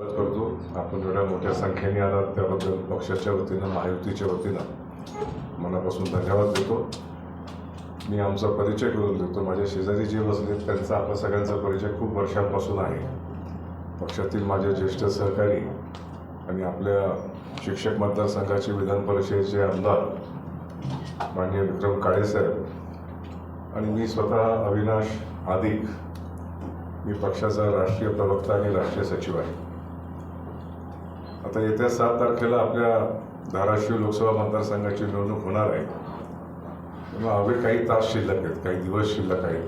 स्वागत करतो. आपण एवढ्या मोठ्या संख्येने आलात त्याबद्दल पक्षाच्या वतीनं महायुतीच्या वतीनं मनापासून धन्यवाद देतो. मी आमचा परिचय करून देतो. माझ्या शेजारी जे बसले त्यांचा आपल्या सगळ्यांचा परिचय खूप वर्षांपासून आहे. पक्षातील माझे ज्येष्ठ सहकारी आणि आपल्या शिक्षक मतदारसंघाचे विधान परिषदेचे आमदार माननीय विक्रम काळेसाहेब आणि मी स्वतः अविनाश आदिक. मी पक्षाचा राष्ट्रीय प्रवक्ता आणि राष्ट्रीय सचिव आहे. आता येत्या सात तारखेला आपल्या धाराशिव लोकसभा मतदारसंघाची निवडणूक होणार आहे. तेव्हा हवे काही तास शिल्लक आहेत काही दिवस शिल्लक आहेत.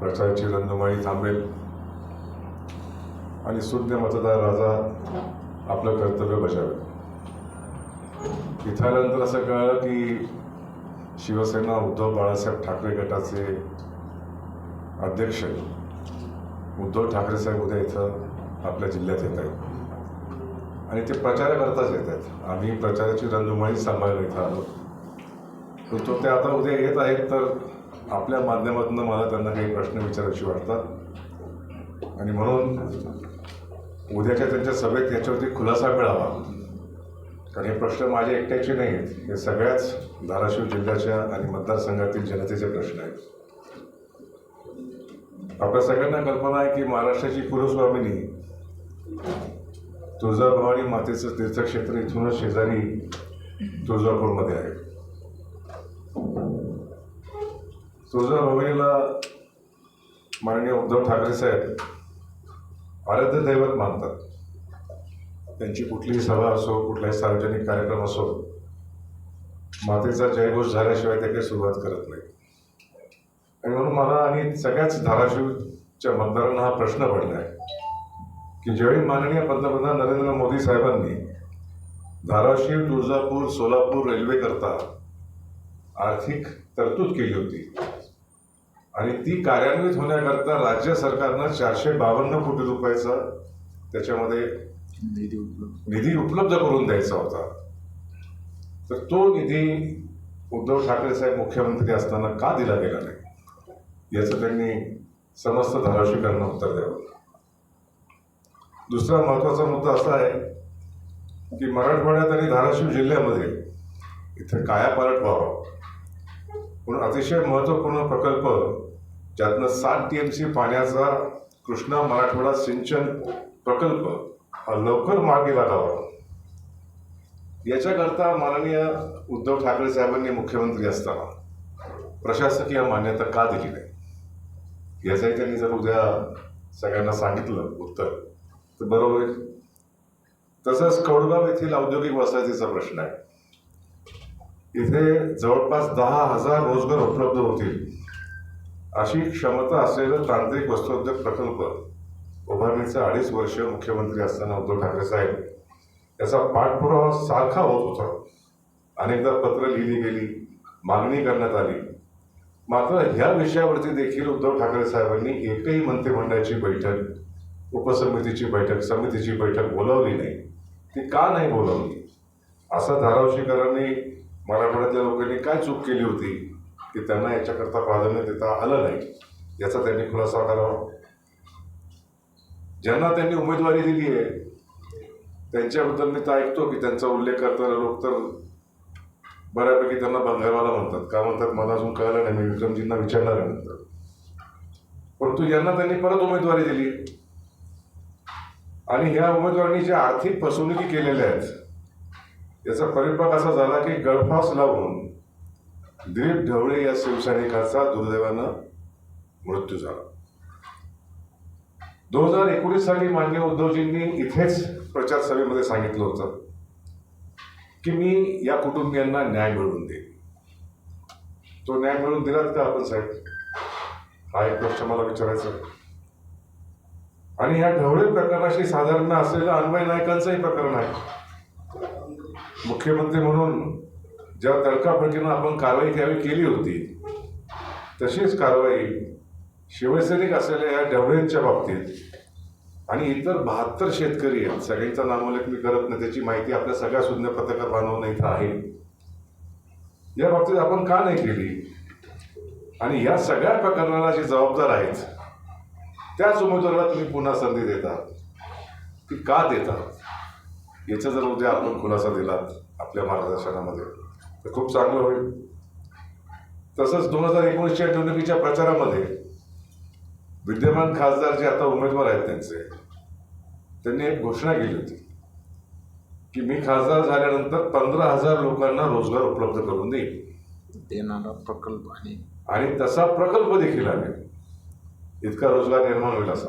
प्रचाराची रंधुमाळी थांबेल. आणि शून्य मतदार राजा आपलं कर्तव्य बजावेल. इथं आल्यानंतर असं कळलं की शिवसेना उद्धव बाळासाहेब ठाकरे गटाचे अध्यक्ष उद्धव ठाकरे साहेब उद्या इथं आपल्या जिल्ह्यात येत आहेत. आणि ते प्रचाराकरताच येत आहेत आम्ही प्रचाराची रंधुमाळी सांभाळायला इथं आलो. पण तो ते आता उद्या येत आहेत तर आपल्या माध्यमातून मला त्यांना काही प्रश्न विचारायचे वाटतात. आणि म्हणून उद्याच्या त्यांच्या सभेत याच्यावरती खुलासा मिळावा. कारण हे प्रश्न माझे एकट्याचे नाही आहेत. हे सगळ्याच धाराशिव जिल्ह्याच्या आणि मतदारसंघातील जनतेचे प्रश्न आहेत. आपल्या सगळ्यांना कल्पना आहे की महाराष्ट्राची कुलस्वामिनी तुळजाभवानी मातेचं तीर्थक्षेत्र इथूनच शेजारी तुळजापूरमध्ये आहे. तुळजाभवानीला माननीय उद्धव ठाकरे साहेब आराध्य दैवत मानतात. त्यांची कुठलीही सभा असो कुठलाही सार्वजनिक कार्यक्रम असो मातेचा जयघोष झाल्याशिवाय ते काही सुरुवात करत नाही. आणि म्हणून मला आणि सगळ्याच धाराशिवच्या मतदारांना हा प्रश्न पडला आहे की ज्यावेळी माननीय पंतप्रधान नरेंद्र मोदी साहेबांनी धाराशिव तुळजापूर सोलापूर रेल्वे करता आर्थिक तरतूद केली होती आणि ती कार्यान्वित होण्याकरता राज्य सरकारनं चारशे बावन्न कोटी रुपयाचा त्याच्यामध्ये निधी उपलब्ध. करून द्यायचा होता. तर तो निधी उद्धव ठाकरे साहेब मुख्यमंत्री असताना का दिला गेला नाही? याचं त्यांनी समस्त धाराशिवकांना उत्तर द्यावं. दुसरा महत्त्वाचा मुद्दा असा आहे की मराठवाड्यात आणि धाराशिव जिल्ह्यामध्ये इथं कायापालट व्हावा. म्हणून अतिशय महत्त्वपूर्ण प्रकल्प ज्यातनं सात टी एम सी पाण्याचा कृष्णा मराठवाडा सिंचन प्रकल्प हा लवकर मार्गी लागावा. याच्याकरता माननीय उद्धव ठाकरे साहेबांनी मुख्यमंत्री असताना प्रशासकीय मान्यता का दिली नाही? याचंही त्यांनी जर उद्या सगळ्यांना सांगितलं उत्तर तर बरोबर आहे. तसंच कौडगाव येथील औद्योगिक वसाहतीचा प्रश्न आहे. इथे जवळपास दहा हजार रोजगार उपलब्ध होतील अशी क्षमता असलेलं तांत्रिक वस्त्रोद्योग प्रकल्प उभारणीचं अडीच वर्ष मुख्यमंत्री असताना उद्धव ठाकरे साहेब याचा पाठपुरावा सारखा होत होता. अनेकदा पत्र लिहिली गेली मागणी करण्यात आली. मात्र ह्या विषयावरती देखील उद्धव ठाकरे साहेबांनी एकही मंत्रिमंडळाची बैठक उपसमितीची बैठक समितीची बैठक बोलावली नाही. ती का नाही बोलावली? असं धारावशीकरांनी मराठवाड्यातल्या लोकांनी काय चूक केली होती? की त्यांना याच्याकरता प्राधान्य देता आलं नाही? याचा त्यांनी खुलासा करावा. ज्यांना त्यांनी उमेदवारी दिली आहे त्यांच्याबद्दल मी तर ऐकतो की त्यांचा उल्लेख करताना लोक तर बऱ्यापैकी त्यांना बंगालवाला म्हणतात. का म्हणतात? मला अजून कळलं नाही. मी विक्रमजींना विचारणार आहे नंतर परंतु यांना त्यांनी परत उमेदवारी दिली. आणि ह्या उमेदवारांनी ज्या आर्थिक फसवणुकी केलेल्या आहेत याचा परिपाक असा झाला की गळफास लावून दिलीप ढवळे या शिवसैनिकाचा दुर्दैवानं मृत्यू झाला. दोन हजार एकोणीस साली मान्य उद्धवजींनी इथेच प्रचार सभेमध्ये सांगितलं होतं की मी या कुटुंबियांना न्याय मिळवून देईन. तो न्याय मिळवून दिलात का आपण साहेब. हा एक प्रश्न मला विचारायचा आहे. आणि या ढवळे प्रकरणाशी साधारण असलेलं अन्वय नायकांचंही प्रकरण आहे. मुख्यमंत्री म्हणून ज्या तडकाफडकीनं आपण कारवाई त्यावेळी केली होती तशीच कारवाई शिवसैनिक असलेल्या या ढवळेंच्या बाबतीत आणि इतर बहात्तर शेतकरी आहेत. सगळ्यांचा नामोल्लेख मी करत नाही त्याची माहिती आपल्या सगळ्या शून्य पत्रकार बांधवांना इथं आहे. या बाबतीत आपण का नाही केली? आणि या सगळ्या प्रकरणाला जे जबाबदार आहेत त्याच उमेदवाराला तुम्ही पुन्हा संधी देता. ती का देतात याचा जर उद्या आपण खुलासा दिलात आपल्या मार्गदर्शनामध्ये तर खूप चांगलं होईल. तसंच दोन हजार एकोणीसच्या निवडणुकीच्या प्रचारामध्ये विद्यमान खासदार जे आता उमेदवार आहेत त्यांचे त्यांनी एक घोषणा केली होती की मी खासदार झाल्यानंतर पंधरा हजार लोकांना रोजगार उपलब्ध करून देईन. देणारा प्रकल्प आणि आणि तसा प्रकल्प देखील आहे इतका रोजगार निर्माण होईल असा.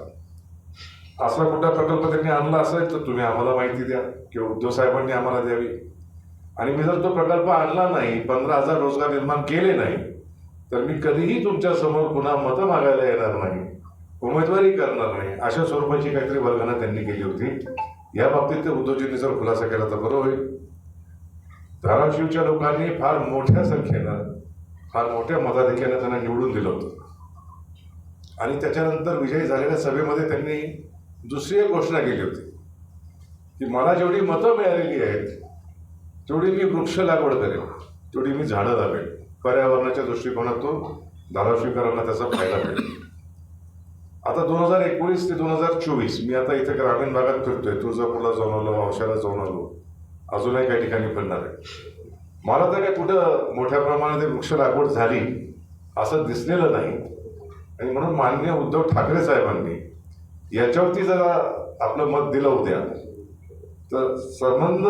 असा कुठला प्रकल्प त्यांनी आणला असेल तर तुम्ही आम्हाला माहिती द्या किंवा उद्धव साहेबांनी आम्हाला द्यावी. आणि मी जर तो प्रकल्प आणला नाही पंधरा हजार रोजगार निर्माण केले नाही तर मी कधीही तुमच्यासमोर पुन्हा मतं मागायला येणार नाही उमेदवारी करणार नाही अशा स्वरूपाची काहीतरी वर्गणं त्यांनी केली होती. या बाबतीत ते उद्धवजींनी जर खुलासा केला तर बरं होईल. धाराशिवच्या लोकांनी फार मोठ्या संख्येनं फार मोठ्या मताधिक्यानं त्यांना निवडून दिलं होतं. आणि त्याच्यानंतर विजयी झालेल्या सभेमध्ये त्यांनी दुसरी एक घोषणा केली होती की मला जेवढी मतं मिळालेली आहेत तेवढी मी वृक्ष लागवड करेन तेवढी मी झाडं लावेन. पर्यावरणाच्या दृष्टिकोनातून धाराशिवकरांना त्याचा फायदा मिळेल. आता दोन हजार एकोणीस ते दोन हजार चोवीस मी आता इथे ग्रामीण भागात फिरतोय तुळजापूरला जाऊन आलो औषधाला जाऊन आलो अजूनही काही ठिकाणी फिरणार आहे. मला तर काय कुठं मोठ्या प्रमाणात वृक्ष लागवड झाली असं दिसलेलं नाही. आणि म्हणून माननीय उद्धव ठाकरे साहेबांनी याच्यावरती जरा आपलं मत दिलं उद्या. तर संबंध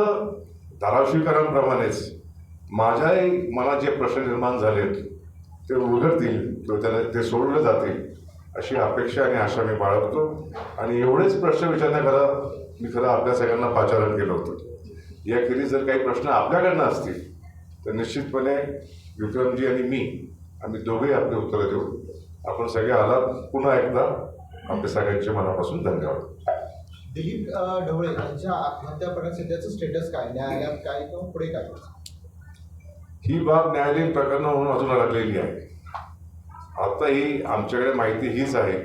धाराशिवकरांप्रमाणेच. माझ्याही मनात जे प्रश्न निर्माण झालेत ते उलगडतील किंवा त्याला ते सोडले जातील अशी अपेक्षा आणि आशा मी बाळगतो. आणि एवढेच प्रश्न विचारण्याकरता मी खरं आपल्या सगळ्यांना पाचारण केलं होतं. याखेरीज जर काही प्रश्न आपल्याकडनं असतील तर निश्चितपणे विक्रमजी आणि मी आम्ही दोघेही आपली उत्तरं देऊ. आपण सगळे आलात. पुन्हा एकदा आपल्या सगळ्यांचे मनापासून धन्यवाद. दिलीप ढवळे यांच्या आत्महत्या प्रकरण सध्याचं स्टेटस काय? न्यायालयात काय किंवा पुढे काय ही बाब न्यायालयीन प्रकरण म्हणून अजून अडकलेली आहे. आता ही आमच्याकडे माहिती हीच आहे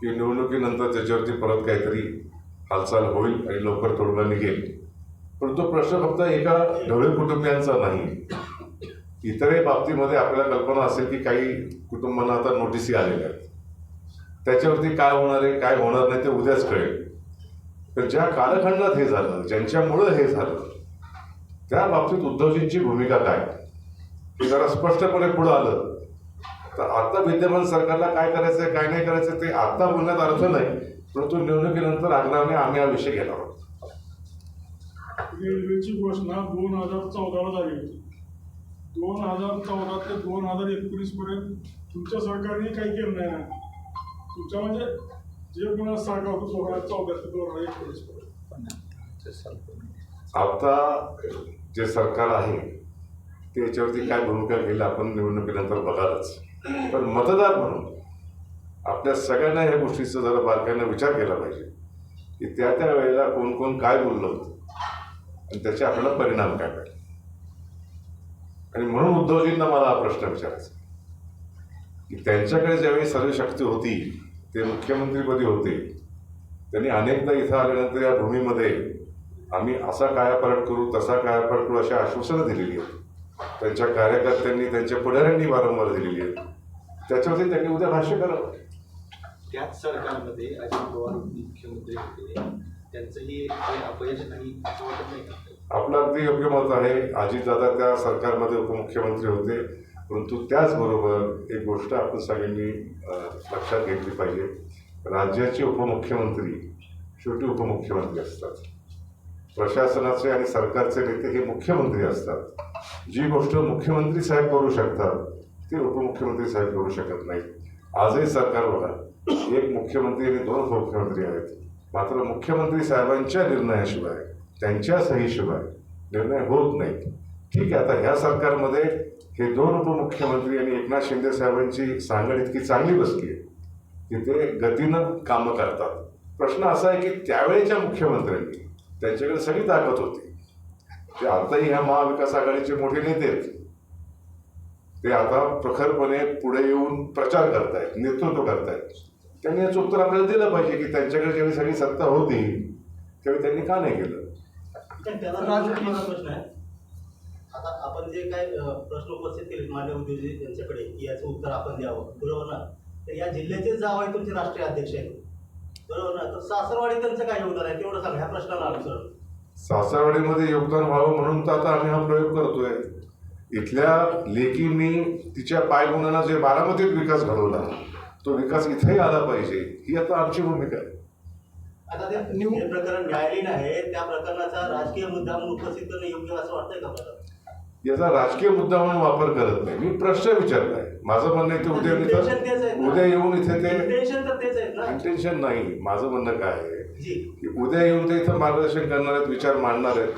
की निवडणुकीनंतर त्याच्यावरती परत काहीतरी हालचाल होईल आणि लवकर तोडगा निघेल. पण तो प्रश्न फक्त एका ढवळे कुटुंबियांचा नाही. इतरही बाबतीमध्ये आपल्याला कल्पना असेल की काही कुटुंबांना आता नोटिसी आलेल्या आहेत. त्याच्यावरती काय होणार आहे काय होणार नाही ते उद्याच कळेल. तर ज्या कालखंडात हे झालं ज्यांच्यामुळं हे झालं त्या बाबतीत उद्धवजींची भूमिका काय? हे जरा स्पष्टपणे पुढं आलं. तर आता विद्यमान सरकारला काय करायचं काय नाही करायचं ते आता बोलण्यात अर्थ नाही परंतु निवडणुकीनंतर आग्रहाने आम्ही हा विषय घेणार आहोत. रेल्वेची घोषणा दोन हजार चौदाला झाली होती. दोन हजार चौदा ते दोन हजार एकोणीस पर्यंत तुमच्या सरकारने काही केलं नाही. ना तुमच्या म्हणजे जे कोणाला सरकार होतं दोन हजार चौदा ते दोन हजार एकोणीस आता जे सरकार आहे त्याच्यावरती काय भूमिका घेईल आपण निवडणुकीनंतर बघालच. पण मतदार म्हणून आपल्या सगळ्यांना ह्या गोष्टीचा जरा बारकाईनं विचार केला पाहिजे की त्या त्या वेळेला कोण कोण काय बोललं होतं आणि त्याचे आपल्याला परिणाम काय पाहिजे आणि म्हणून उद्धवजींना मला हा प्रश्न विचारायचा. की त्यांच्याकडे ज्यावेळी सर्व शक्ती होती ते मुख्यमंत्रीपदी होते त्यांनी अनेकदा इथं आल्यानंतर या भूमीमध्ये आम्ही असा कायापालट करू तसा कायापालट करू अशी आश्वासनं दिलेली आहेत. त्यांच्या कार्यकर्त्यांनी त्यांच्या पुढाऱ्यांनी वारंवार दिलेली आहेत. त्याच्यावरती त्यांनी उद्या भाष्य करावं. त्याच सरकारमध्ये अजित पवार मुख्यमंत्री होते. त्यांचंही अपयश नाही असं वाटत नाही का? आपलं अगदी योग्य मत आहे. अजितदादा त्या सरकारमध्ये उपमुख्यमंत्री होते. परंतु त्याचबरोबर एक गोष्ट आपण सगळ्यांनी लक्षात घेतली पाहिजे. राज्याचे उपमुख्यमंत्री शेवटी उपमुख्यमंत्री असतात. प्रशासनाचे आणि सरकारचे नेते हे मुख्यमंत्री असतात. जी गोष्ट मुख्यमंत्री साहेब करू शकतात ते उपमुख्यमंत्री साहेब करू शकत नाहीत. आजही सरकार बघा एक मुख्यमंत्री आणि दोन उपमुख्यमंत्री आहेत. मात्र मुख्यमंत्री साहेबांच्या निर्णयाशिवाय त्यांच्या सहीशिवाय निर्णय होत नाही. ठीक आहे आता ह्या सरकारमध्ये हे दोन उपमुख्यमंत्री आणि एकनाथ शिंदे साहेबांची सांगड इतकी चांगली बसली आहे की ते गतीनं कामं करतात. प्रश्न असा आहे की त्यावेळेच्या मुख्यमंत्र्यांनी त्यांच्याकडे सगळी ताकद होती. ते आताही ह्या महाविकास आघाडीचे मोठे नेते आहेत. ते आता प्रखरपणे पुढे येऊन प्रचार करतायत नेतृत्व करतायत. त्यांनी याचं उत्तर आपल्याला दिलं पाहिजे की त्यांच्याकडे ज्यावेळी सगळी सत्ता होती त्यावेळी त्यांनी का नाही केलं? पण त्याला राजकीय- प्रश्न आहे. आता आपण जे काय प्रश्न उपस्थित केले मान्य उद्योजक यांच्याकडे की याचं उत्तर आपण द्यावं बरोबर ना? तर या जिल्ह्याचे जाव आहे तुमचे राष्ट्रीय अध्यक्ष आहेत. बरोबर ना? तर सासरवाडी त्यांचं काय योगदान आहे? तेवढं सांगा ह्या प्रश्नाला अनुसरण सासरवाडीमध्ये योगदान व्हावं म्हणून तर आता आम्ही हा प्रयोग करतोय. इथल्या लेकींनी तिच्या पायगुणांना जे बारामतीत विकास घडवला तो विकास इथेही आला पाहिजे. ही आता आमची भूमिका आहे. आता ते हे प्रकरण न्यायालयीन आहे त्या प्रकरणाचा राजकीय मुद्दा म्हणून उपस्थित करणं योग्य असं वाटतंय का याचा राजकीय मुद्दा म्हणून वापर करत नाही. मी प्रश्न विचारलाय. माझं म्हणणं ते उद्या Intention तेच आहे इथं ना. उद्या येऊन इथे ते इंटेन्शन तर तेच आहेत ना. इंटेन्शन नाही. माझं म्हणणं काय आहे? जी. की उद्या येऊन ते इथं मार्गदर्शन करणार आहेत विचार मांडणार आहेत.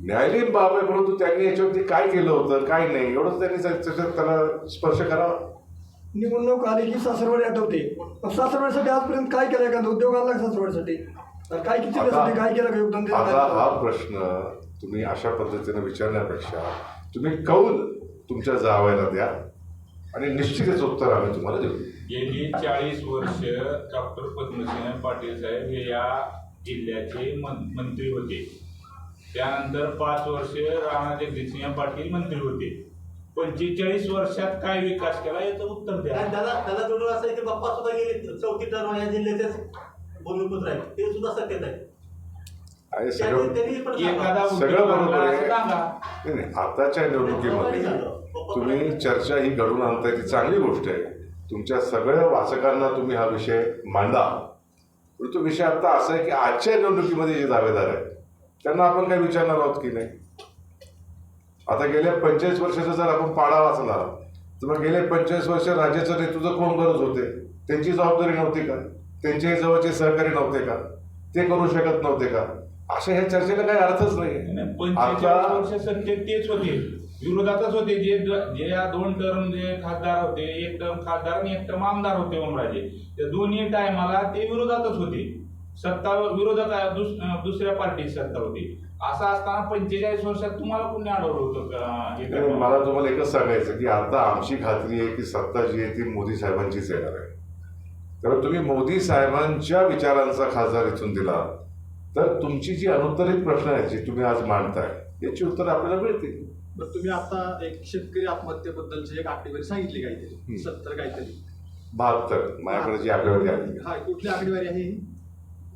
न्यायालयीन बाब आहे परंतु त्यांनी याच्यावरती काय केलं होतं काय नाही एवढंच त्यांनी त्याच्यात त्याला स्पर्श करावा. निवडणूक आली की सासरवाडी आठवते. पण सासरवाडीसाठी आजपर्यंत काय केलं का उद्योग आणला का सासरवाडीसाठी? तर काय किती त्यासाठी काय केलं का योगदान दिलं आता काय? हा प्रश्न तुम्ही अशा पद्धतीने विचारण्यापेक्षा तुम्ही कौल तुमच्या जावायला द्या आणि निश्चितच उत्तर आम्ही तुम्हाला देऊ. गेली चाळीस वर्ष डॉक्टर पद्मसिंह पाटील साहेब हे या जिल्ह्याचे मंत्री होते. त्यानंतर पाच वर्ष राणा जगजितसिंह पाटील मंत्री होते. पंचेचाळीस वर्षात काय विकास केला याचं उत्तर द्या. आणि त्याला त्याला जोडून असं आहे की बाप्पा सुद्धा गेले चौथी टर्म या जिल्ह्याचे भूमिपुत्र आहेत. ते सुद्धा सत्तेत आहेत. आणि सगळं त्यांनी पण सांगा. सगळं बरोबर आहे. असं सांगा. नाही नाही, आताच्या निवडणुकीमध्ये तुम्ही चर्चा ही घडून आणताय ती चांगली गोष्ट आहे. तुमच्या सगळ्या वाचकांना तुम्ही हा विषय मांडा. परंतु विषय आता असा आहे की आजच्या निवडणुकीमध्ये जे दावेदार आहेत त्यांना आपण काही विचारणार आहोत की नाही? आता गेल्या पंचेचाळीस वर्षाचा जर आपण पाडा वाचला तर मग गेले पंचेचाळीस वर्ष राज्याचं नेतृत्व कोण करत होते? त्यांची जबाबदारी नव्हती का? त्यांचे जवळचे सहकारी नव्हते का? ते करू शकत नव्हते का? अशा ह्या चर्चेला काही अर्थच नाही पंचेचाळीस वर्ष तेच होते. विरोधातच होते. जे जे या दोन टर्म जे खासदार होते एक टर्म खासदार आणि एक टर्म आमदार होते ओमराजे. त्या दोन्ही टायमाला ते विरोधातच होते. सत्ता विरोधात आहे, दुसऱ्या पार्टीची सत्ता होती. असं असताना पंचेचाळीस वर्षात तुम्हाला कोणी अडवलं होतं? मला तुम्हाला एकच सांगायचं की आता आमची खात्री आहे की सत्ता जी आहे ती मोदी साहेबांचीच येणार आहे. तर तुम्ही मोदी साहेबांच्या विचारांचा खासदार इथून दिला. तर तुमची जी अनुत्तरित प्रश्न आहेत जी तुम्ही आज मांडताय याची उत्तर आपल्याला मिळतील. तुम्ही आता एक शेतकरी आत्महत्येबद्दलची एक आकडेवारी सांगितली. काहीतरी सत्तर काहीतरी. बहात्तर माझ्याकडे जी आकडेवारी आली हा कुठली आकडेवारी आहे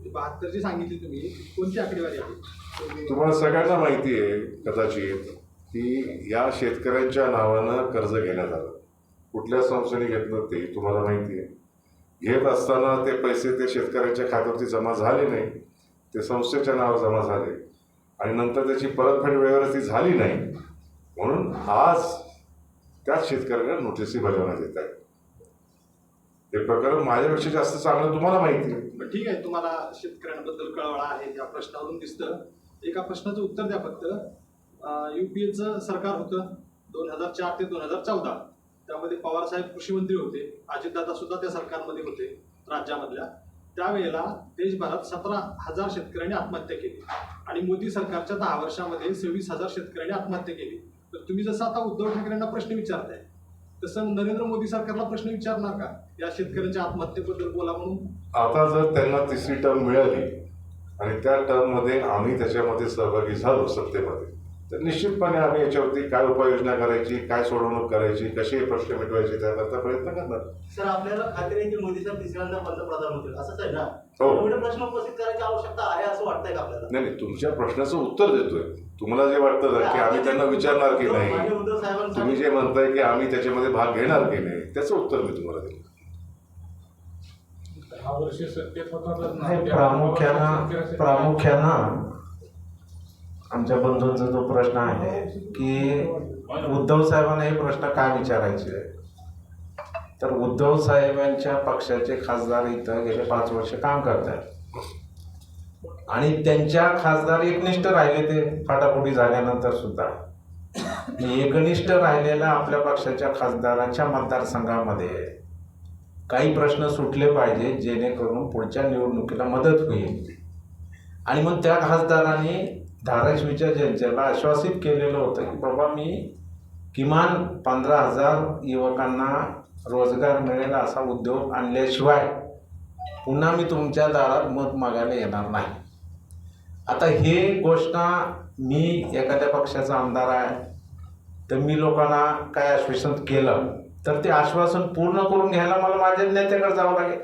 म्हणजे बहात्तर बहात्तरची सांगितली तुम्ही कोणती आकडेवारी आहे? तुम्हाला सगळ्यांना माहिती आहे कदाचित की या शेतकऱ्यांच्या नावानं कर्ज घेण्यात आलं. कुठल्या संस्थेने घेतलं ते तुम्हाला माहिती आहे. घेत असताना ते पैसे ते शेतकऱ्यांच्या खात्यावरती जमा झाले नाही. ते संस्थेच्या नावावर जमा झाले. आणि नंतर त्याची परतफेड वेळेवर ती झाली नाही. म्हणून आज त्याच शेतकऱ्यांना नोटिसी बजावण्यात येत आहे. हे प्रकरण माझ्यापेक्षा जास्त चांगलं तुम्हाला माहिती आहे. ठीक आहे. तुम्हाला शेतकऱ्यांबद्दल कळवळा आहे या प्रश्नावरून दिसतं. एका प्रश्नाचं उत्तर द्या फक्त. युपीएचं सरकार होतं दोन हजार चार ते दोन हजार चौदा. त्यामध्ये पवार साहेब कृषी मंत्री होते. अजितदादा सुद्धा त्या सरकारमध्ये होते राज्यामधल्या. त्यावेळेला देशभरात सतरा हजार शेतकऱ्यांनी आत्महत्या केली. आणि मोदी सरकारच्या दहा वर्षामध्ये सव्वीस हजार शेतकऱ्यांनी आत्महत्या केली. तर तुम्ही जसं आता उद्धव ठाकरेंना प्रश्न विचारताय तसं नरेंद्र मोदी सरकारला प्रश्न विचारणार का? या शेतकऱ्यांच्या आत्महत्येबद्दल बोला म्हणून. आता जर त्यांना तिसरी टर्म मिळाली आणि त्या टर्ममध्ये आम्ही त्याच्यामध्ये सहभागी झालो सत्तेमध्ये तर निश्चितपणे आम्ही याच्यावरती काय उपाययोजना करायची काय सोडवणूक करायची कसे प्रश्न मिटवायचे त्याकरता प्रयत्न करणार. सर आपल्याला खात्री आहे की मोदी साहेब तिसऱ्यांदा पंतप्रधान होतील. असंच आहे ना? हो. एवढे प्रश्न उपस्थित करायची आवश्यकता आहे असं वाटतंय का आपल्याला? नाही नाही तुमच्या प्रश्नाचं उत्तर देतोय. तुम्हाला जे वाटतं ना की आम्ही त्यांना विचारणार की नाही तुम्ही जे म्हणताय की आम्ही त्याच्यामध्ये भाग घेणार की नाही त्याचं उत्तर मी तुम्हाला देईन दहा वर्ष सत्तेत होतातच ना. नाही, त्या प्रामुख्यानं प्रामुख्यानं आमच्या बंधूंचा जो प्रश्न आहे की उद्धव साहेबांना हे प्रश्न काय विचारायचे? तर उद्धव साहेबांच्या पक्षाचे खासदार इथं गेले पाच वर्ष काम करतात. आणि त्यांच्या खासदार एकनिष्ठ राहिले ते फाटाफुटी झाल्यानंतर सुद्धा. एकनिष्ठ राहिलेल्या आपल्या पक्षाच्या खासदाराच्या मतदारसंघामध्ये काही प्रश्न सुटले पाहिजे जेणेकरून पुढच्या निवडणुकीला मदत होईल. आणि मग त्या खासदारांनी धाराशिवच्या जनतेला आश्वासित केलेलं होतं की बाबा मी किमान पंधरा हजार युवकांना रोजगार मिळेल असा उद्योग आणल्याशिवाय पुन्हा मी तुमच्या दारात मत मागायला येणार नाही. आता हे घोषणा मी एखाद्या पक्षाचा आमदार आहे तर मी लोकांना काय आश्वासन केलं? तर ते आश्वासन पूर्ण करून घ्यायला मला माझ्या नेत्याकडे जावं लागेल.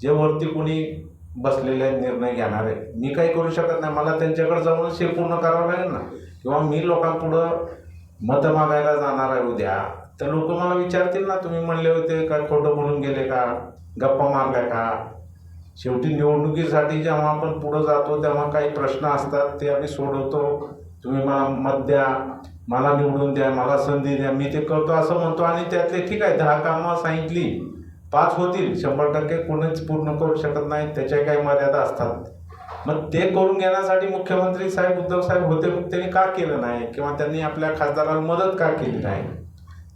जे वरती कोणी बसलेले निर्णय घेणार आहे मी काही करू शकत नाही. मला त्यांच्याकडे जाऊनच हे पूर्ण करावं लागेल ना. किंवा मी लोकांपुढं मतं मागायला जाणार आहे उद्या तर लोक मला विचारतील ना तुम्ही म्हणले होते का खोटं बोलून गेले का गप्पा मारल्या का? शेवटी निवडणुकीसाठी जेव्हा आपण पुढं जातो तेव्हा काही प्रश्न असतात ते आम्ही सोडवतो. तुम्ही मला मत द्या. मला निवडून द्या मला संधी द्या मी ते करतो असं म्हणतो आणि त्यातले ठीक आहे दहा कामं सांगितली पाच होतील शंभर टक्के कोणीच पूर्ण करू शकत नाही त्याच्या काही मर्यादा असतात. मग ते करून घेण्यासाठी मुख्यमंत्री साहेब उद्धव साहेब होते मग त्यांनी का केलं नाही? किंवा त्यांनी आपल्या खासदाराला मदत का केली नाही?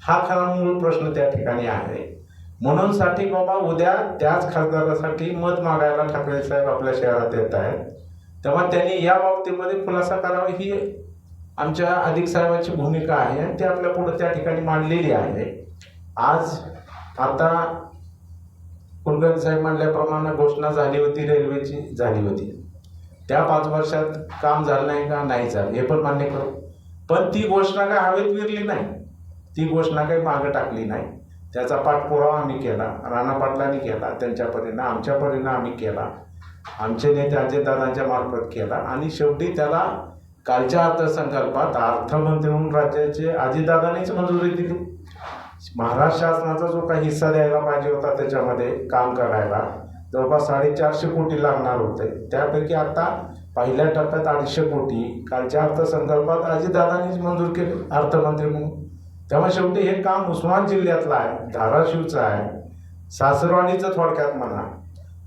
हा खरा मूळ प्रश्न त्या ठिकाणी आहे. म्हणून साठी बाबा उद्या त्याच खासदारासाठी मत मागायला ठाकरे साहेब आपल्या शहरात येत आहेत. तेव्हा त्यांनी या बाबतीमध्ये खुलासा करावा ही आमच्या अधिक साहेबांची भूमिका आहे आणि ती आपल्या पुढे त्या ठिकाणी मांडलेली आहे. आज आता कुलकर्णी साहेब म्हणल्याप्रमाणे घोषणा झाली होती रेल्वेची झाली होती. त्या पाच वर्षात काम झालं नाही का? नाही झालं. हे पण मान्य करू. पण ती घोषणा काय हवेत विरली नाही. ती घोषणा काही मागं टाकली नाही. त्याचा पाठपुरावा आम्ही केला. राणा पाटलांनी केला. त्यांच्या परीनं आमच्या परीनं आम्ही केला. आमचे नेते अजयदादांच्या मार्फत केला. आणि शेवटी त्याला कालच्या अर्थसंकल्पात अर्थमंत्री म्हणून राज्याचे अजितदादांनीच मंजुरी दिली महाराष्ट्र शासनाचा जो काही हिस्सा द्यायला पाहिजे होता त्याच्यामध्ये काम करायला जवळपास साडेचारशे कोटी लागणार होते. त्यापैकी आता पहिल्या टप्प्यात अडीचशे कोटी. कालच्या अर्थसंकल्पात अजितदादांनीच मंजूर केले अर्थमंत्री म्हणून. तेव्हा शेवटी हे काम उस्मान जिल्ह्यातलं आहे धाराशिवचं आहे. सासरवाणीचं थोडक्यात म्हणा.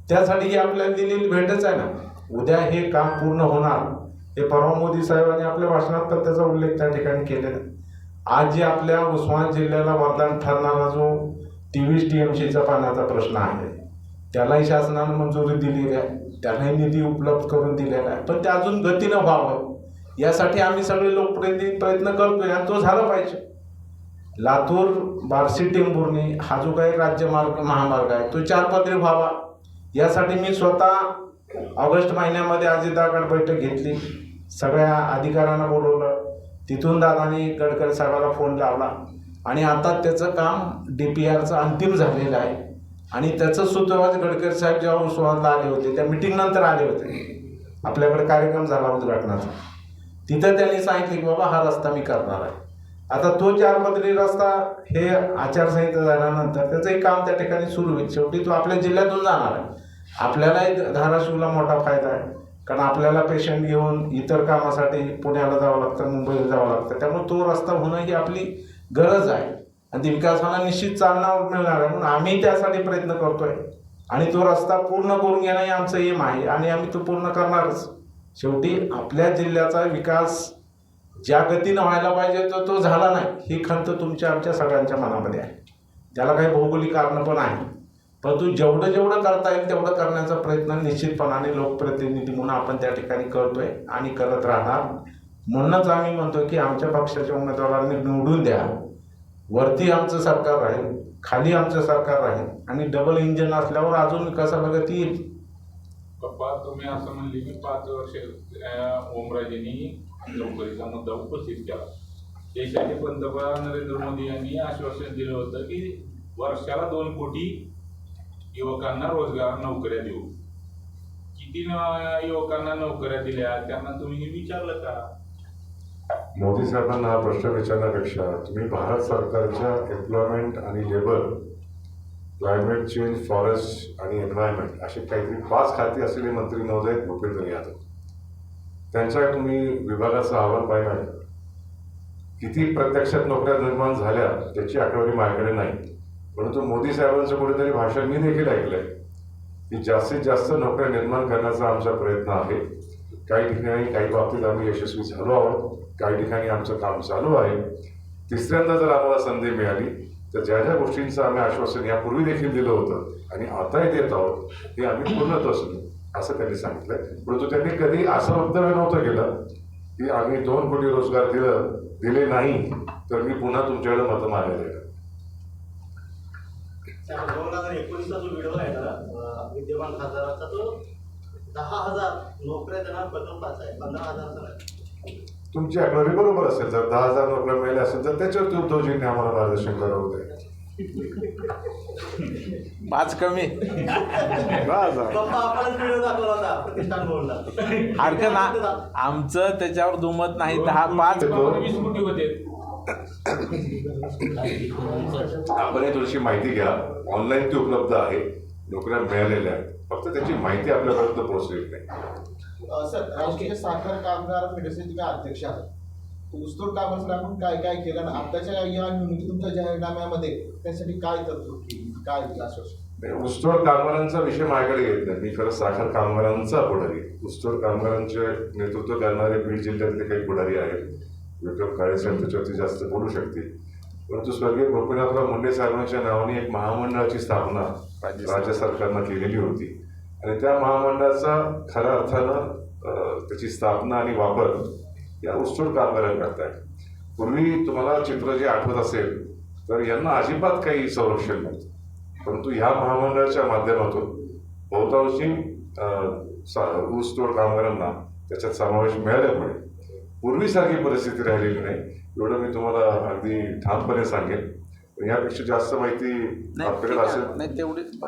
त्यासाठी ही आपल्याला दिलेली भेटच आहे ना. उद्या हे काम पूर्ण होणार. हे परवा मोदी साहेबांनी आपल्या भाषणात तर त्याचा उल्लेख त्या ठिकाणी केलेला. आहे. आज जे आपल्या उस्मान जिल्ह्याला वरदान ठरणारा जो तेवीस टी एम सीचा पाण्याचा प्रश्न आहे त्यालाही शासनानं मंजुरी दिलेली आहे त्यालाही निधी उपलब्ध करून दिलेला आहे पण ते अजून गतीनं व्हावं यासाठी आम्ही सगळे लोकप्रतिनिधी प्रयत्न करतोय आणि तो झाला पाहिजे. लातूर बार्शी टेंभुर्णी हा जो काही राज्यमार्ग महामार्ग आहे तो चार पदरी व्हावा. यासाठी मी स्वतः ऑगस्ट महिन्यामध्ये अजितागड बैठक घेतली. सगळ्या अधिकाऱ्यांना बोलवलं. तिथून दादानी गडकरी साहेबाला फोन लावला. आणि आता त्याचं काम डी पी आरचं अंतिम झालेलं आहे. आणि त्याचं सूत्रवाज गडकरी साहेब जेव्हा उत्सवाला आले होते त्या मिटिंगनंतर आले होते. आपल्याकडे कार्यक्रम झाला उद्घाटनाचा. तिथं त्यांनी सांगितलं की बाबा हा रस्ता मी करणार आहे. आता तो चार पदरी रस्ता हे आचारसंहिता झाल्यानंतर त्याचंही काम त्या ठिकाणी सुरू होईल. शेवटी तो आपल्या जिल्ह्यातून जाणार आहे. आपल्यालाही धाराशिवला मोठा फायदा आहे. कारण आपल्याला पेशंट घेऊन इतर कामासाठी पुण्याला जावं लागतं मुंबईला जावं लागतं. त्यामुळे तो रस्ता होणं ही आपली गरज आहे. आणि ती विकासाला निश्चित चालना मिळणार आहे. म्हणून आम्ही त्यासाठी प्रयत्न करतोय. आणि तो रस्ता पूर्ण करून घेणं हे आमचं एम आहे. आणि आम्ही तो पूर्ण करणारच. शेवटी आपल्या जिल्ह्याचा विकास ज्या गतीनं व्हायला पाहिजे तो तो झाला नाही. ही खंत तुमच्या आमच्या सगळ्यांच्या मनामध्ये आहे. त्याला काही भौगोलिक कारणं पण आहे परंतु जेवढं जेवढं करता येईल तेवढं करण्याचा प्रयत्न निश्चितपणाने लोकप्रतिनिधी म्हणून आपण त्या ठिकाणी करतोय आणि करत राहणार. म्हणूनच आम्ही म्हणतो की आमच्या पक्षाच्या उमेदवारांनी निवडून द्या. वरती आमचं सरकार राहील खाली आमचं सरकार राहील आणि डबल इंजिन असल्यावर अजून विकासाला गती येईल. पप्पा तुम्ही असं म्हणले की पाच वर्ष ओमराजेंनी नोकरीचा मुद्दा उपस्थित केला. देशाचे पंतप्रधान नरेंद्र मोदी यांनी आश्वासन दिलं होतं की वर्षाला दोन कोटी युवकांना रोजगार नोकऱ्या देऊ. किती युवकांना नोकऱ्या दिल्या त्यांना तुम्ही हे विचारलं का? मोदी साहेबांना हा प्रश्न विचारण्यापेक्षा तुम्ही भारत सरकारच्या एम्प्लॉयमेंट आणि लेबर क्लायमेट चेंज फॉरेस्ट आणि एन्व्हायरमेंट असे काहीतरी पाच खाती असलेले मंत्री महोदय भूपेंद्र यादव. त्यांच्या तुम्ही विभागाचा अहवाल पाहिला आहे किती प्रत्यक्षात नोकऱ्या निर्माण झाल्या त्याची आकडेवारी माझ्याकडे नाही. परंतु मोदी साहेबांचं कुठेतरी भाषण मी देखील ऐकलंय. की जास्तीत जास्त नोकऱ्या निर्माण करण्याचा आमचा प्रयत्न आहे. काही ठिकाणी काही बाबतीत आम्ही यशस्वी झालो आहोत. काही ठिकाणी आमचं काम चालू आहे. तिसऱ्यांदा जर आम्हाला संधी मिळाली तर ज्या ज्या गोष्टींचं आम्ही आश्वासन यापूर्वी देखील दिलं होतं आणि आताही देत आहोत हे आम्ही पूर्णत्व असू असं त्यांनी सांगितलंय. परंतु त्यांनी कधी असं वक्तव्य नव्हतं केलं की आम्ही दोन कोटी रोजगार दिलं दिले नाही तर मी पुन्हा तुमच्याकडे मतं मागायला येणार दोन हजार एकोणीसचा जो व्हिडिओ आहे ना विद्यमान खासदाराचा तो दहा हजार नोकऱ्या त्यांना प्रकल्पाचा आहे पंधरा हजारचा नाही. तुमची आकडेवारी बरोबर असेल जर दहा हजार नोकऱ्या मिळाल्या असेल तर त्याच्यावरती उद्धवजींनी आम्हाला मार्गदर्शन करावं होते पाच कमी. पप्पा आपणच व्हिडिओ दाखवला होता प्रतिष्ठान बोलला. हरकत ना आमचं त्याच्यावर दुमत नाही दहा पाच. वीस कोटी होते. आपण ही थोडीशी माहिती घ्या. ऑनलाईन ती उपलब्ध आहे. नोकऱ्या मिळालेल्या आहेत. फक्त त्याची माहिती आपल्यापर्यंत पोहोचलेली नाही. सर राष्ट्रीय साखर कामगार फेडरेशनचे अध्यक्ष आहात. ऊसतोड कामासाठी आपण काय काय केलं आणि आताच्या या तुमच्या जाहीरनाम्यामध्ये त्यासाठी काय तरतूद केली? काय आश्वासन? ऊसतोड कामगारांचा विषय माझ्याकडे येत नाही. मी खरं साखर कामगारांचा पुढारी. ऊसतोड कामगारांचे नेतृत्व करणारे बीड जिल्ह्यातले काही पुढारी आहेत. विक्रम काळे साहेब त्याच्यावरती जास्त बोलू शकतील. परंतु स्वर्गीय गोपीनाथराव मुंडे साहेबांच्या नावाने एक महामंडळाची स्थापना राज्य सरकारनं केलेली होती. आणि त्या महामंडळाचा खऱ्या अर्थानं त्याची स्थापना आणि वापर या ऊसतोड कामगारांकरता आहे पूर्वी तुम्हाला चित्र जे आठवत असेल तर यांना अजिबात काही संरक्षण नव्हतं. परंतु ह्या महामंडळाच्या माध्यमातून बहुतांशी ऊसतोड कामगारांना त्याच्यात समावेश मिळाल्यामुळे पूर्वीसारखी परिस्थिती राहिलेली नाही. एवढं मी तुम्हाला अगदी ठामपणे सांगेन यापेक्षा जास्त माहिती आपल्याकडे. असेल. नाही तेवढीच